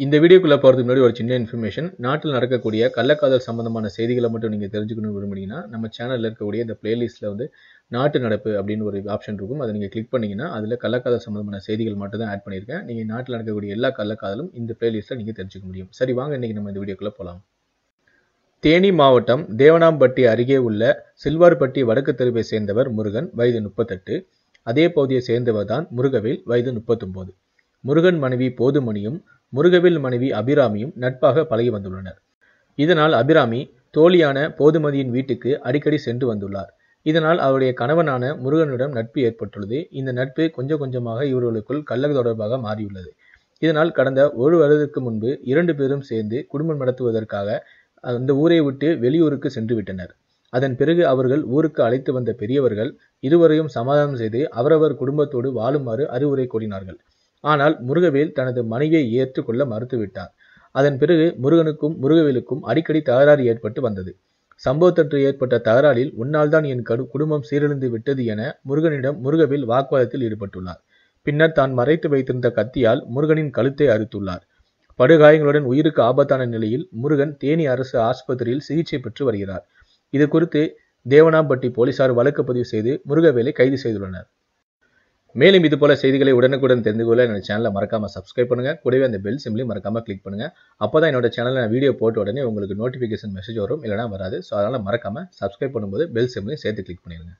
இந்த வீடியோக்குள்ளே போகிறதுக்கு முன்னாடி ஒரு சின்ன இன்ஃபர்மேஷன் நாட்டில் நடக்கக்கூடிய கள்ளக்காதல் சம்பந்தமான செய்திகளை மட்டும் நீங்கள் தெரிஞ்சுக்கணும்னு விரும்புனீங்கன்னா நம்ம சேனலில் இருக்கக்கூடிய இந்த பிளேலிஸ்ட்டில் வந்து நாட்டு நடப்பு அப்படின்னு ஒரு ஆப்ஷன் இருக்கும். அதை நீங்கள் கிளிக் பண்ணிங்கன்னா அதில் கள்ளக்காதல் சம்பந்தமான செய்திகள் மட்டும் தான் ஆட் பண்ணியிருக்கேன். நீங்கள் நாட்டில் நடக்கக்கூடிய எல்லா கள்ளக்காதலும் இந்த பிளேலிஸ்ட்டில் நீங்கள் தெரிஞ்சுக்க முடியும். சரி வாங்க இன்றைக்கி நம்ம இந்த வீடியோக்குள்ளே போகலாம் தேனி மாவட்டம் தேவனாம்பட்டி அருகே உள்ள சில்வார்பட்டி வடக்கு தெருவை சேர்ந்தவர் முருகன் வயது முப்பத்தெட்டு. அதே பகுதியை சேர்ந்தவர் தான் முருகவேல் வயது முப்பத்தொம்போது. முருகன் மனைவி போதுமணியும் முருகவேல் மனைவி அபிராமியும் நட்பாக பழகி வந்துள்ளனர். இதனால் அபிராமி தோழியான போதுமதியின் வீட்டுக்கு அடிக்கடி சென்று வந்துள்ளார். இதனால் அவருடைய கணவனான முருகனிடம் நட்பு ஏற்பட்டுள்ளது. இந்த நட்பு கொஞ்சம் கொஞ்சமாக இவர்களுக்குள் கள்ளக தொடர்பாக மாறியுள்ளது. இதனால் கடந்த ஒரு வருடத்துக்கு முன்பு இரண்டு பேரும் சேர்ந்து குடும்பம் நடத்துவதற்காக அந்த ஊரை விட்டு வெளியூருக்கு சென்று விட்டனர் அதன் பிறகு அவர்கள் ஊருக்கு அழைத்து வந்த பெரியவர்கள் இருவரையும் சமாதானம் செய்து அவரவர் குடும்பத்தோடு வாழுமாறு அறிவுரை கூறினார்கள். ஆனால் முருகவேல் தனது மனைவியை ஏற்றுக்கொள்ள மறுத்துவிட்டார். அதன் பிறகு முருகனுக்கும் முருகவேலுக்கும் அடிக்கடி தகராறு ஏற்பட்டு வந்தது. சம்பவத்தன்று ஏற்பட்ட தகராறில் உன்னால் தான் என் கடு குடும்பம் சீரழிந்து விட்டது என முருகனிடம் முருகவேல் வாக்குவாதத்தில் ஈடுபட்டுள்ளார். பின்னர் தான் மறைத்து வைத்திருந்த கத்தியால் முருகனின் கழுத்தை அறுத்துள்ளார். படுகாயங்களுடன் உயிருக்கு ஆபத்தான நிலையில் முருகன் தேனி அரசு ஆஸ்பத்திரியில் சிகிச்சை பெற்று வருகிறார். இது குறித்து தேவனாம்பட்டி போலீசார் வழக்கு பதிவு செய்து முருகவேலை கைது செய்துள்ளனர். மேலும் இது போல செய்திகளை உடனுக்குடன் தெரிந்து கொள்ள என்னோட சேனலை மறக்காம சப்ஸ்கிரைப் பண்ணுங்க. கூடவே அந்த பெல் சிம்லையும் மறக்காம கிளிக் பண்ணுங்க. அப்பதான் என்னோட சேனலில் நான் வீடியோ போட்ட உடனே உங்களுக்கு நோட்டிஃபிகேஷன் மெசேஜ் வரும். இல்லைனா வராது. ஸோ அதனால மறக்காம சப்ஸ்கிரைப் பண்ணும்போது பெல் சிம்லையும் சேர்த்து கிளிக் பண்ணிடுங்க.